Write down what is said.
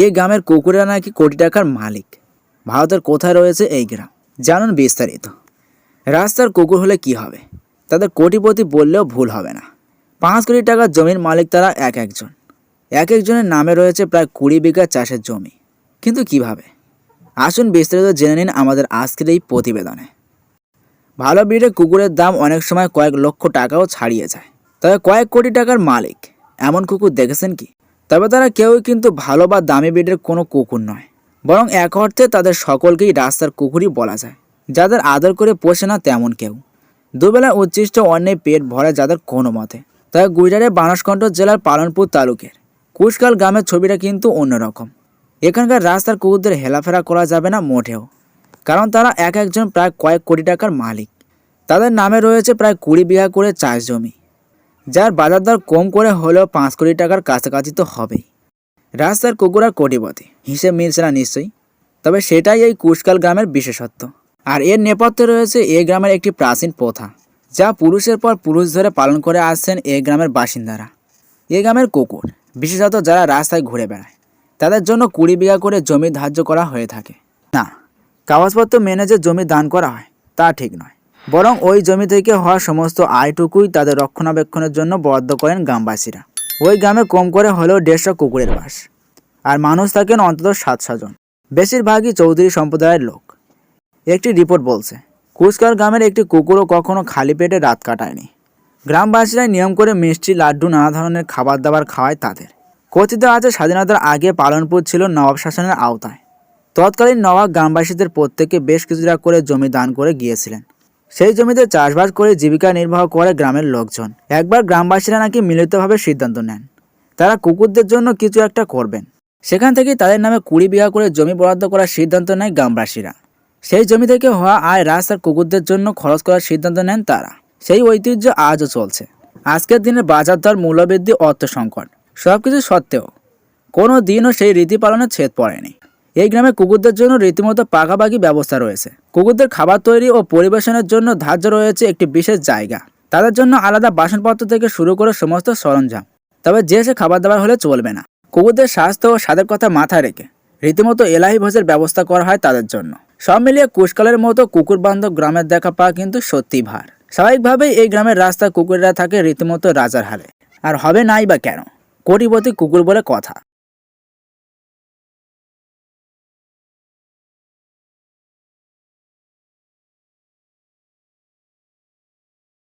এই গ্রামের কুকুরেরা নাকি কোটি টাকার মালিক। ভারতের কোথায় রয়েছে এই গ্রাম? জানুন বিস্তারিত। রাস্তার কুকুর হলে কি হবে? তাদের কোটিপতি বললেও ভুল হবে না। পাঁচ কোটি টাকার জমির মালিক তারা এক একজন। এক একজনের নামে রয়েছে প্রায় কুড়ি বিঘা চাষের জমি। কিন্তু কীভাবে? আসুন বিস্তারিত জেনে নিন আমাদের আজকের এই প্রতিবেদনে। ভালো ব্রিডের কুকুরের দাম অনেক সময় কয়েক লক্ষ টাকাও ছাড়িয়ে যায়। তবে কয়েক কোটি টাকার মালিক, এমন কুকুর দেখেছেন কি? তবে তারা কেউই কিন্তু ভালো বা দামি ব্রিডের কোনো কুকুর নয়। বরং এক অর্থে তাদের সকলকেই রাস্তার কুকুরই বলা যায়, যাদের আদর করে পোষে না তেমন কেউ। দুবেলা উচ্ছিষ্ট অন্যে পেট ভরে যাদের কোনো মতে। তাই গুজরাটের বানাসকণ্ঠ জেলার পালনপুর তালুকের কুশকাল গ্রামের ছবিটা কিন্তু অন্যরকম। এখানকার রাস্তার কুকুরদের হেলাফেরা করা যাবে না মোটেও, কারণ তারা এক একজন প্রায় কয়েক কোটি টাকার মালিক। তাদের নামে রয়েছে প্রায় কুড়ি বিঘা করে চাষ জমি। যার বাজার দর কম করে হলেও পাঁচ কোটি টাকার কাছাকাছি তো হবেই। রাস্তার কুকুর আর কোটিপতি, হিসেব মিলছে না নিশ্চয়ই, তবে সেটাই এই কুশকাল গ্রামের বিশেষত্ব। আর এর নেপথ্যে রয়েছে এই গ্রামের একটি প্রাচীন প্রথা, যা পুরুষের পর পুরুষ ধরে পালন করে আসছেন এই গ্রামের বাসিন্দারা। এই গ্রামের কুকুর, বিশেষত যারা রাস্তায় ঘুরে বেড়ায়, তাদের জন্য কুড়ি বিঘা করে জমি ধার্য করা হয়ে থাকে। না, কাগজপত্র মেনে যে জমি দান করা হয়, তা ঠিক নয়। বরং ওই জমি থেকে হওয়া সমস্ত আয়টুকুই তাদের রক্ষণাবেক্ষণের জন্য বরাদ্দ করেন গ্রামবাসীরা। ওই গ্রামে কম করে হলেও দেড়শো কুকুরের বাস। আর মানুষ থাকেন অন্তত সাতশো জন। বেশিরভাগই চৌধুরী সম্প্রদায়ের লোক। একটি রিপোর্ট বলছে, কুচকার গ্রামের একটি কুকুরও কখনো খালি পেটে রাত কাটায়নি। গ্রামবাসীরা নিয়ম করে মিষ্টি, লাড্ডু, নানা ধরনের খাবার দাবার খাওয়ায় তাদের। কথিত আছে, স্বাধীনতার আগে পালনপুর ছিল নবাব শাসনের আওতায়। তৎকালীন নবাব গ্রামবাসীদের প্রত্যেকে বেশ কিছুটা করে জমি দান করে গিয়েছিলেন। সেই জমিতে চাষবাস করে জীবিকা নির্বাহ করে গ্রামের লোকজন। একবার গ্রামবাসীরা নাকি মিলিতভাবে সিদ্ধান্ত নেন। তারা কুকুরদের জন্য কিছু একটা করবেন। সেখান থেকেই তাদের নামে কুড়ি বিঘা করে জমি বরাদ্দ করার সিদ্ধান্ত নেয় গ্রামবাসীরা। সেই জমি থেকে হওয়া আয় রাস্তার কুকুরদের জন্য খরচ করার সিদ্ধান্ত নেন তারা। সেই ঐতিহ্য আজও চলছে। আজকের দিনে বাজার দর, মূল্যবৃদ্ধি, অর্থ সংকট সব কিছু সত্ত্বেও কোনো দিনও সেই রীতি পালনের ছেদ পড়েনি। এই গ্রামে কুকুরদের জন্য রীতিমতো পাকাপাকি ব্যবস্থা রয়েছে। কুকুরদের খাবার তৈরি ও পরিবেশনের জন্য ধার্য রয়েছে একটি বিশেষ জায়গা। তাদের জন্য আলাদা বাসনপত্র থেকে শুরু করে সমস্ত সরঞ্জাম। তবে যে সে খাবার দাবার হলে চলবে না। কুকুরদের স্বাস্থ্য ও স্বাদের কথা মাথায় রেখে রীতিমতো এলাহি ভোজের ব্যবস্থা করা হয় তাদের জন্য। সব মিলিয়ে কুশকালের মতো কুকুর বান্ধব গ্রামের দেখা পাওয়া কিন্তু সত্যি ভার। স্বাভাবিকভাবেই এই গ্রামের রাস্তা কুকুরেরা থাকে রীতিমতো রাজার হালে। আর হবে নাই বা কেন? কোটিপতি কুকুর বলে কথা।